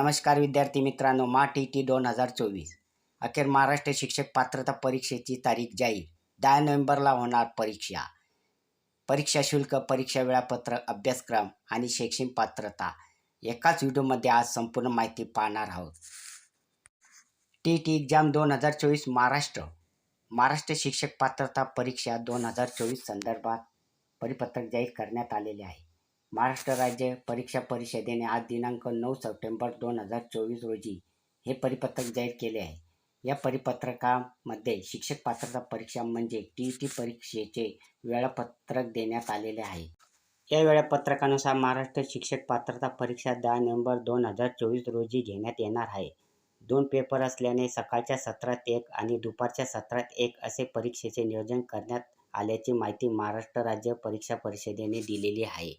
नमस्कार विद्यार्थी मित्रांनो मा टी टी दोन हजार चोवीस. अखेर महाराष्ट्र शिक्षक पात्रता परीक्षेची तारीख जाहीर. दहा नोव्हेंबरला होणार परीक्षा. परीक्षा शुल्क परीक्षा वेळापत्रक अभ्यासक्रम आणि शैक्षणिक पात्रता एकाच व्हिडिओमध्ये आज संपूर्ण माहिती पाहणार आहोत. टी टी एक्झाम दोन हजार चोवीस महाराष्ट्र. महाराष्ट्र शिक्षक पात्रता परीक्षा दोन हजार चोवीस संदर्भात परिपत्रक जाहीर करण्यात आलेले आहे. महाराष्ट्र राज्य परीक्षा परिषदेने आज दिनांक नऊ सप्टेंबर दोन हजार चोवीस रोजी हे परिपत्रक जाहीर केले आहे. या परिपत्रकामध्ये शिक्षक पात्रता परीक्षा म्हणजे टी ई टी परीक्षेचे वेळापत्रक देण्यात आलेले आहे. या वेळापत्रकानुसार महाराष्ट्र शिक्षक पात्रता परीक्षा दहा नोव्हेंबर दोन हजार चोवीस रोजी घेण्यात येणार आहे. दोन पेपर असल्याने सकाळच्या सत्रात एक आणि दुपारच्या सत्रात एक असे परीक्षेचे नियोजन करण्यात आल्याची माहिती महाराष्ट्र राज्य परीक्षा परिषदेने दिलेली आहे.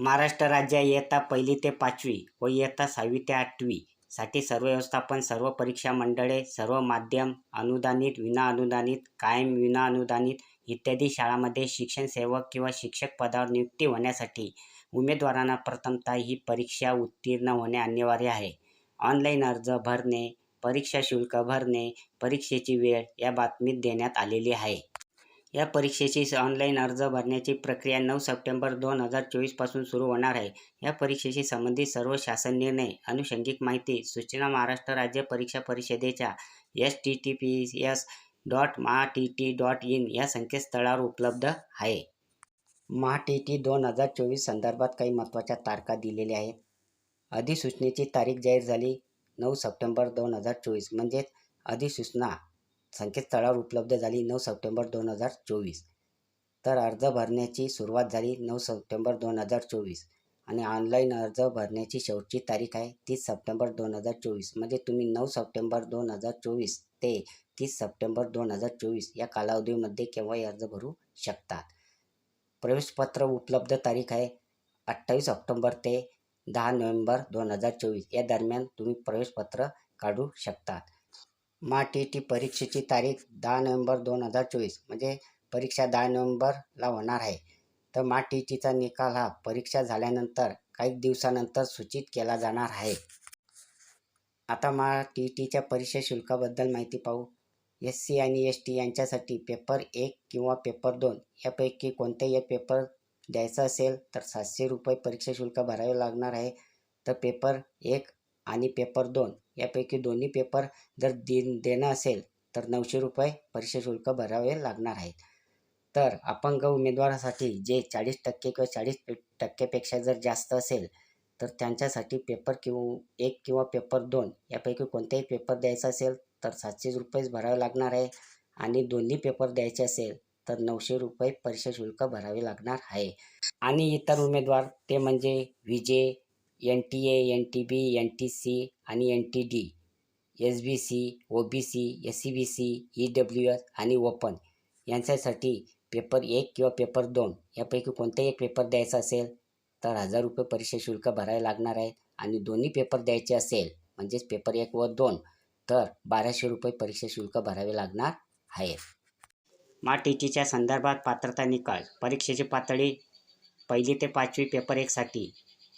महाराष्ट्र राज्य इयत्ता पहिली ते पाचवी व इयत्ता सहावी ते आठवी साठी सर्व व्यवस्थापन सर्व परीक्षा मंडळे सर्व माध्यम अनुदानित विना अनुदानित कायम विना अनुदानित इत्यादी शाळांमध्ये शिक्षण सेवक किंवा शिक्षक पदावर नियुक्ती होण्यासाठी उमेदवारांना प्रथमतः ही परीक्षा उत्तीर्ण होणे अनिवार्य आहे. ऑनलाईन अर्ज भरणे परीक्षा शुल्क भरणे परीक्षेची वेळ या बातमीत देण्यात आलेली आहे. या परीक्षेची ऑनलाईन अर्ज भरण्याची प्रक्रिया नऊ सप्टेंबर दोन हजार चोवीसपासून सुरू होणार आहे. या परीक्षेशी संबंधित सर्व शासन निर्णय अनुषंगिक माहिती सूचना महाराष्ट्र राज्य परीक्षा परिषदेच्या S T T P S dot Maha T T dot in या संकेतस्थळावर उपलब्ध आहे. महा टी टी दोन हजार चोवीस संदर्भात काही महत्त्वाच्या तारखा दिलेल्या आहेत. अधिसूचनेची तारीख जाहीर झाली नऊ सप्टेंबर दोन हजार चोवीस म्हणजेच अधिसूचना संकेतस्थळावर उपलब्ध झाली नऊ सप्टेंबर दोन हजार चोवीस. तर अर्ज भरण्याची सुरुवात झाली नऊ सप्टेंबर दोन हजार चोवीस आणि ऑनलाईन अर्ज भरण्याची शेवटची तारीख आहे तीस सप्टेंबर दोन हजार चोवीस. म्हणजे तुम्ही नऊ सप्टेंबर दोन हजार चोवीस ते तीस सप्टेंबर दोन हजार चोवीस या कालावधीमध्ये केव्हाही अर्ज भरू शकतात. प्रवेशपत्र उपलब्ध तारीख आहे अठ्ठावीस ऑक्टोंबर ते दहा नोव्हेंबर दोन हजार चोवीस. या दरम्यान तुम्ही प्रवेशपत्र काढू शकतात. मा टी टी परीक्षेची तारीख दहा नोव्हेंबर दोन हजार चोवीस म्हणजे परीक्षा दहा नोव्हेंबरला होणार आहे. तर मा टी टीचा निकाल हा परीक्षा झाल्यानंतर काही दिवसानंतर सूचित केला जाणार आहे. आता मा टी टीच्या परीक्षा शुल्काबद्दल माहिती पाहू. एस सी आणि एस टी यांच्यासाठी पेपर एक किंवा पेपर दोन यापैकी कोणतेही एक पेपर द्यायचा असेल तर सातशे रुपये परीक्षा शुल्क भरावे लागणार आहे. तर पेपर एक आणि पेपर दोन. यापैकी दोन्ही पेपर जर दिन देणं असेल तर नऊशे रुपये परीक्षा शुल्क भरावे लागणार आहेत. तर अपंग उमेदवारासाठी जे चाळीस टक्के किंवा चाळीस टक्केपेक्षा जर जास्त असेल तर त्यांच्यासाठी पेपर किंवा एक किंवा पेपर दोन. यापैकी कोणताही पेपर द्यायचा असेल तर सातशे रुपयेच भरावे लागणार आहे. आणि दोन्ही पेपर द्यायचे असेल तर नऊशे रुपये परीक्षा शुल्क भरावे लागणार आहे. आणि इतर उमेदवार ते म्हणजे विजय N T A N T B N T C आणि N T D S B C O B C S C B C E W S आणि ओपन यांच्यासाठी पेपर एक किंवा पेपर दोन यापैकी कोणताही एक पेपर द्यायचा असेल तर हजार रुपये परीक्षा शुल्क भरावे लागणार आहे आणि दोन्ही पेपर द्यायचे असेल म्हणजेच पेपर एक व दोन तर बाराशे रुपये परीक्षा शुल्क भरावे लागणार आहे मा टी टीच्या संदर्भात पात्रता निकाल परीक्षेची पातळी पहिली ते पाचवी पेपर एकसाठी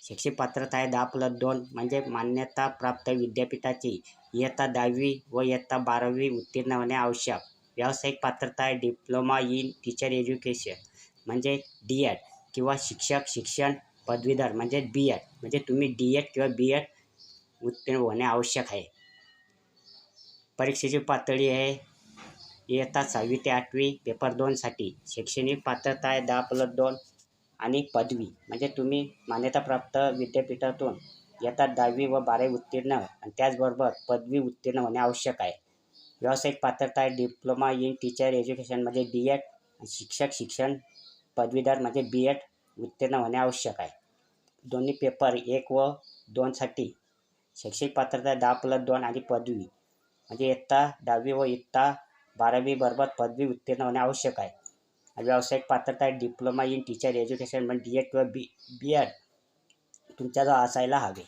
शैक्षिक पात्रता आहे दहा प्लस दोन. म्हणजे मान्यताप्राप्त विद्यापीठाची इयत्ता दहावी व इयत्ता बारावी उत्तीर्ण होणे आवश्यक. व्यावसायिक पात्रता आहे डिप्लोमा इन टीचर एज्युकेशन. म्हणजे डी एड किंवा शिक्षक शिक्षण पदवीधर म्हणजे बी एड म्हणजे तुम्ही डी एड किंवा बी एड उत्तीर्ण होणे आवश्यक आहे. परीक्षेची पातळी आहे. इयत्ता सहावी ते आठवी पेपर दोनसाठी शैक्षणिक पात्रता आहे दहा प्लस दोन. आणि पदवी. म्हणजे तुम्ही मान्यताप्राप्त विद्यापीठातून इयत्ता दहावी व बारावी उत्तीर्ण आणि त्याचबरोबर पदवी उत्तीर्ण होणे आवश्यक आहे. व्यावसायिक पात्रता आहे. डिप्लोमा इन टीचर एज्युकेशन म्हणजे डी एड शिक्षक शिक्षण पदवीधर म्हणजे बी एड उत्तीर्ण होणे आवश्यक आहे. दोन्ही पेपर एक व दोनसाठी शैक्षणिक पात्रता दहा प्लस दोन आणि पदवी. म्हणजे इयत्ता दहावी व इयत्ता बारावी बरोबर पदवी उत्तीर्ण होणे आवश्यक आहे. व्यावसायिक पात्रता आहे. डिप्लोमा इन टीचर एज्युकेशन म्हणजे डी एड किंवा बी बी एड तुमच्याजवळ असायला हवे.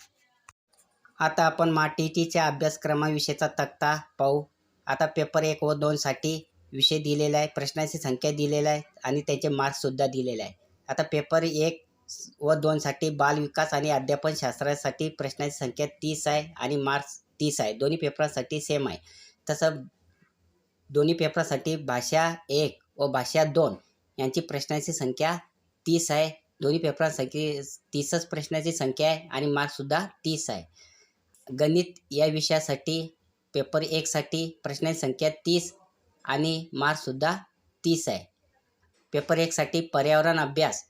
आता आपण माटीटीच्या टी टीच्या अभ्यासक्रमाविषयीचा तक्ता पाहू. आता पेपर एक व दोनसाठी विषय दिलेला आहे. प्रश्नांची संख्या दिलेला आहे आणि त्याचे मार्क्ससुद्धा दिलेले आहे आता पेपर एक व दोनसाठी बालविकास आणि अध्यापन शास्त्रासाठी प्रश्नांची संख्या तीस आहे आणि मार्क्स तीस आहे. दोन्ही पेपरासाठी सेम आहे. तसं दोन्ही पेपरासाठी भाषा एक व भाषा दोन. यांची प्रश्नाची संख्या तीस आहे. दोन्ही पेपरांसाठी तीसच प्रश्नाची संख्या आहे आणि मार्क्ससुद्धा तीस आहे. गणित या विषयासाठी पेपर एकसाठी प्रश्नाची संख्या तीस आणि मार्क्ससुद्धा तीस आहे. पेपर एकसाठी पर्यावरण अभ्यास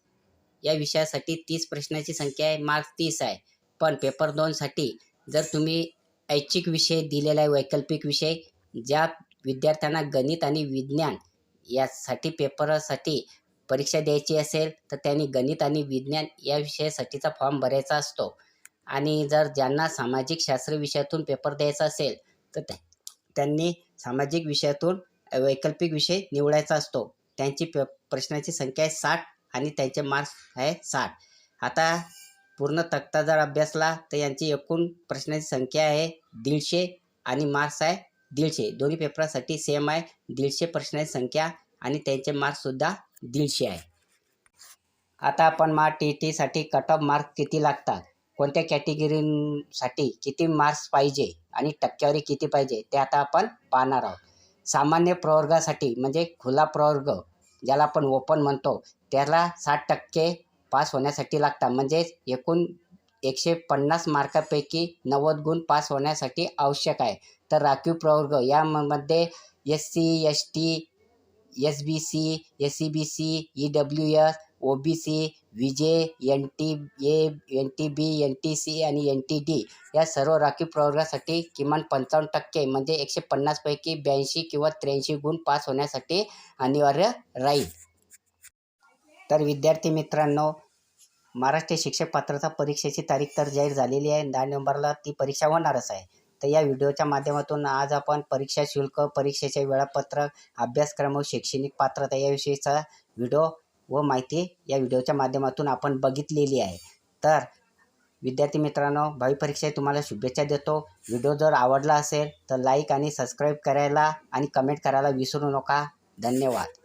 या विषयासाठी तीस प्रश्नाची संख्या आहे मार्क्स तीस आहे. पण पेपर दोनसाठी जर तुम्ही ऐच्छिक विषय दिलेला आहे वैकल्पिक विषय ज्या विद्यार्थ्यांना गणित आणि विज्ञान यासाठी पेपरासाठी परीक्षा द्यायची असेल तर त्यांनी गणित आणि विज्ञान या विषयासाठीचा फॉर्म भरायचा असतो. आणि जर ज्यांना सामाजिक शास्त्र विषयातून पेपर द्यायचा असेल तर त्या त्यांनी सामाजिक विषयातून वैकल्पिक विषय निवडायचा असतो. त्यांची प प्रश्नाची संख्या आहे साठ आणि त्यांचे मार्क्स आहे साठ. आता पूर्ण तक्ता जर अभ्यासला तर यांची एकूण प्रश्नाची संख्या आहे दीडशे आणि मार्क्स आहे दीडशे. दोन्ही पेपरासाठी सेम आहे. दीडशे प्रश्नाची संख्या आणि त्यांचे मार्क्ससुद्धा दीडशे आहे. आता आपण मा टी टीसाठी कट ऑफ मार्क किती लागतात? कोणत्या कॅटेगरीसाठी किती मार्क्स पाहिजे आणि टक्केवारी किती पाहिजे? ते आता आपण पाहणार आहोत. सामान्य प्रवर्गासाठी म्हणजे खुला प्रवर्ग ज्याला आपण ओपन म्हणतो त्याला साठ टक्के पास होण्यासाठी लागतात. म्हणजेच एकूण एकशे पन्नास मार्कापैकी नव्वद गुण पास होण्यासाठी आवश्यक आहे. तर राखीव प्रवर्ग यामध्ये S C S T S B C S C B C E W S O B C VJ N T A N T B N T C आणि एन टी डी या सर्व राखीव प्रवर्गासाठी किमान पंचावन्न टक्के म्हणजे एकशे पन्नासपैकी ब्याऐंशी किंवा त्र्याऐंशी गुण पास होण्यासाठी अनिवार्य राहील. तर विद्यार्थी मित्रांनो महाराष्ट्र शिक्षक पात्रता परीक्षेची तारीख तर जाहीर झालेली आहे. दहा नोव्हेंबरला ती परीक्षा होणारच आहे. तर या व्हिडिओच्या माध्यमातून आज आपण परीक्षा शुल्क परीक्षेचे वेळापत्रक अभ्यासक्रम व शैक्षणिक पात्रता याविषयीचा व्हिडिओ व माहिती या व्हिडिओच्या माध्यमातून आपण बघितलेली आहे. तर विद्यार्थी मित्रांनो भावी परीक्षा तुम्हाला शुभेच्छा देतो. व्हिडिओ जर आवडला असेल तर लाईक आणि सबस्क्राईब करायला आणि कमेंट करायला विसरू नका. धन्यवाद.